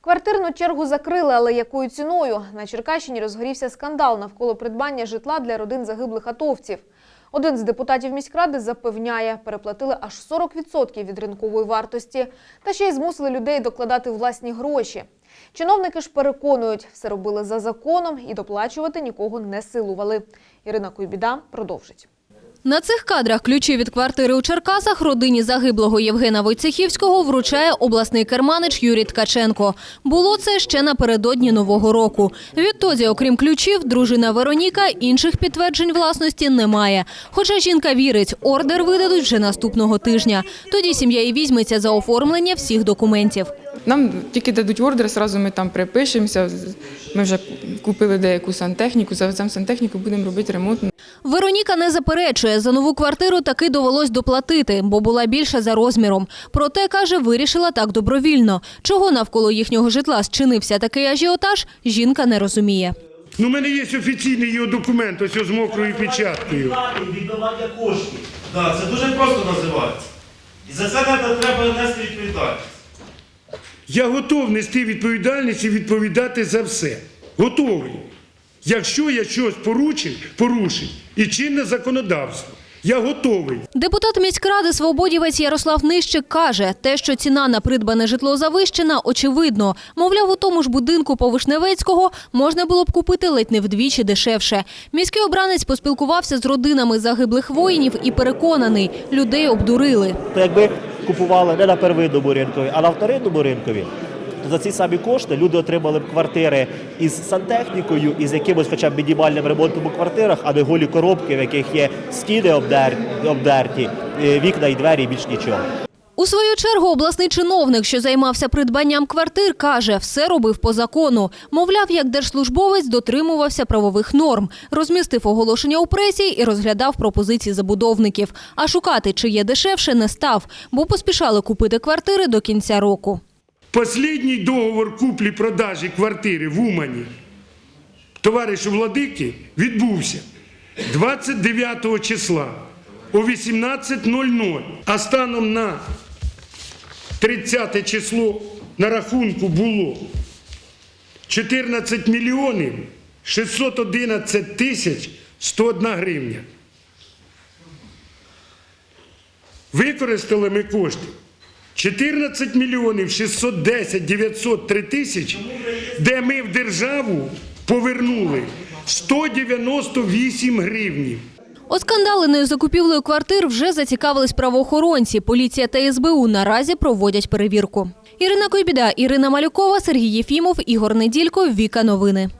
Квартирну чергу закрили, але якою ціною? На Черкащині розгорівся скандал навколо придбання житла для родин загиблих атовців. Один з депутатів міськради запевняє, переплатили аж 40% від ринкової вартості, та ще й змусили людей докладати власні гроші. Чиновники ж переконують, все робили за законом і доплачувати нікого не силували. Ірина Куйбіда продовжить. На цих кадрах ключі від квартири у Черкасах родині загиблого Євгена Войцехівського вручає обласний керманич Юрій Ткаченко. Було це ще напередодні Нового року. Відтоді, окрім ключів, дружина Вероніка інших підтверджень власності немає. Хоча жінка вірить, ордер видадуть вже наступного тижня. Тоді сім'я і візьметься за оформлення всіх документів. Нам тільки дадуть ордер, зразу ми там припишемося. Ми вже купили деяку сантехніку, завеземо сантехніку, будемо робити ремонт. Вероніка не заперечує, за нову квартиру таки довелось доплатити, бо була більша за розміром. Проте, каже, вирішила так добровільно. Чого навколо їхнього житла зчинився такий ажіотаж, жінка не розуміє. Ну, у мене є офіційний його документ, ось з мокрою печаткою. Віддавання коштів. Так, це дуже просто називається. І за це треба нести відповідальність. Я готов нести відповідальність і відповідати за все. Готовий. Якщо я щось поручив, порушив і чинне законодавство, я готовий. Депутат міськради свободівець Ярослав Нищик каже, те, що ціна на придбане житло завищена, очевидно. Мовляв, у тому ж будинку по Вишневецького можна було б купити ледь не вдвічі дешевше. Міський обранець поспілкувався з родинами загиблих воїнів і переконаний, людей обдурили. Якби купували не на первинному ринкові, а на вторинному ринкові, то за ці самі кошти люди отримали б квартири із сантехнікою, із якимось хоча б мінімальним ремонтом у квартирах, а не голі коробки, в яких є стіни обдерті, е, вікна і двері, і більш нічого. У свою чергу обласний чиновник, що займався придбанням квартир, каже, все робив по закону. Мовляв, як держслужбовець дотримувався правових норм, розмістив оголошення у пресі і розглядав пропозиції забудовників. А шукати, чи є дешевше, не став, бо поспішали купити квартири до кінця року. Послідній договор куплі-продажі квартири в Умані товаришу Владики відбувся 29 числа о 18.00. А станом на 30 число на рахунку було 14 мільйонів 611 тисяч 101 гривня. Використали ми кошти 14 мільйонів 610 903 тисячі, де ми в державу повернули 198 гривнів. Оскандаленою закупівлею квартир вже зацікавились правоохоронці. Поліція та СБУ наразі проводять перевірку. Ірина Койбіда, Ірина Малюкова, Сергій Єфімов, Ігор Неділько, Віка Новини.